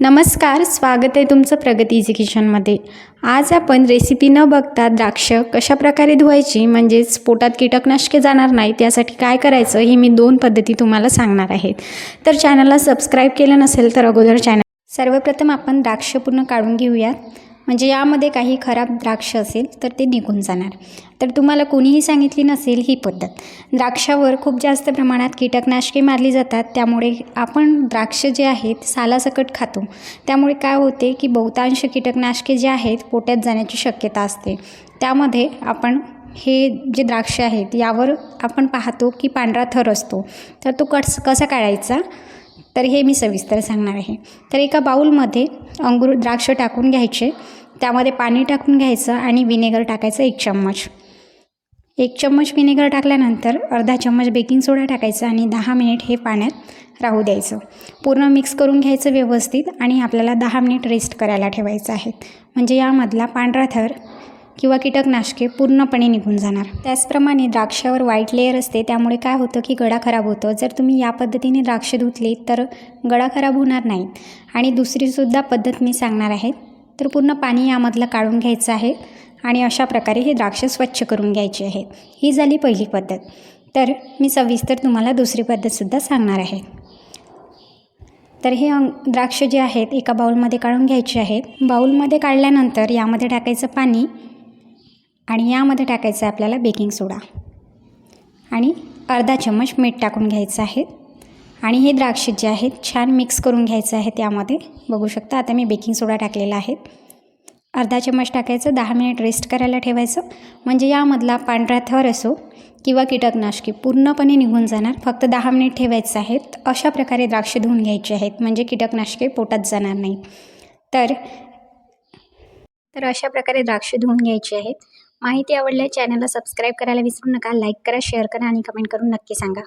नमस्कार स्वागत आहे तुमचं प्रगती इझी किचनमध्ये. आज आपण रेसिपी न बघता द्राक्ष कशाप्रकारे धुवायची म्हणजेच पोटात कीटकनाशके जाणार नाही त्यासाठी काय करायचं हे मी दोन पद्धती तुम्हाला सांगणार आहे. तर चॅनलला सबस्क्राईब केलं नसेल तर अगोदर चॅनल सर्वप्रथम आपण द्राक्ष पूर्ण काढून घेऊयात म्हणजे यामध्ये काही खराब द्राक्ष असेल तर ते निघून जाणार. तर तुम्हाला कोणीही सांगितली नसेल ही पद्धत. द्राक्षावर खूप जास्त प्रमाणात कीटकनाशके मारली जातात. त्यामुळे आपण द्राक्ष जे आहेत सालासकट खातो. त्यामुळे काय होते की बहुतांश कीटकनाशके जे आहेत पोट्यात जाण्याची शक्यता असते. त्यामध्ये आपण हे जे द्राक्ष आहेत यावर आपण पाहतो की पांढरा थर असतो. तर तो कस कसा काढायचा? तर हे मी सविस्तर सांगणार आहे. तर एका बाऊलमध्ये अंगूर द्राक्ष टाकून घ्यायचे. त्यामध्ये पाणी टाकून घ्यायचं आणि विनेगर टाकायचं एक चम्मच. एक चम्मच विनेगर टाकल्यानंतर अर्धा चम्मच बेकिंग सोडा टाकायचा आणि दहा मिनिट हे पाण्यात राहू द्यायचं. पूर्ण मिक्स करून घ्यायचं व्यवस्थित आणि आपल्याला दहा मिनिट रेस्ट करायला ठेवायचं आहे. म्हणजे यामधला पांढरा थर किंवा कीटकनाशके पूर्णपणे निघून जाणार. त्याचप्रमाणे द्राक्षावर व्हाईट लेअर असते त्यामुळे काय होतं की गळा खराब होतो. जर तुम्ही या पद्धतीने द्राक्ष धुतली तर गळा खराब होणार नाही. आणि दुसरीसुद्धा पद्धत मी सांगणार आहे तर पूर्ण पाणी यामधलं काढून घ्यायचं आहे आणि अशा प्रकारे हे द्राक्ष स्वच्छ करून घ्यायचे आहेत ही झाली पहिली पद्धत. तर मी सविस्तर तुम्हाला दुसरी पद्धतसुद्धा सांगणार आहे. तर हे अंग द्राक्ष जे आहेत एका बाऊलमध्ये काढून घ्यायचे आहेत बाऊलमध्ये काढल्यानंतर यामध्ये टाकायचं पाणी आणि यामध्ये टाकायचं आहे आपल्याला बेकिंग सोडा. आणि अर्धा चम्मच मीठ टाकून घ्यायचं आहे. आणि हे द्राक्ष जे आहेत छान मिक्स करून घ्यायचं आहे त्यामध्ये. बघू शकता आता मी बेकिंग सोडा टाकलेला आहे. अर्धा चम्मच टाकायचं दहा मिनिट रेस्ट करायला ठेवायचं. म्हणजे यामधला पांढरा थर असो किंवा कीटकनाशके पूर्णपणे निघून जाणार. फक्त दहा मिनिट ठेवायचं आहेत. अशा प्रकारे द्राक्ष धुवून घ्यायचे आहेत. म्हणजे कीटकनाशके पोटात जाणार नाही. तर तर अशा प्रकारे द्राक्ष धुवून घ्यायचे आहेत. माहिती आवडल्यास चॅनलला सबस्क्राईब करायला विसरू नका. लाईक करा शेअर करा आणि कमेंट करून नक्की सांगा.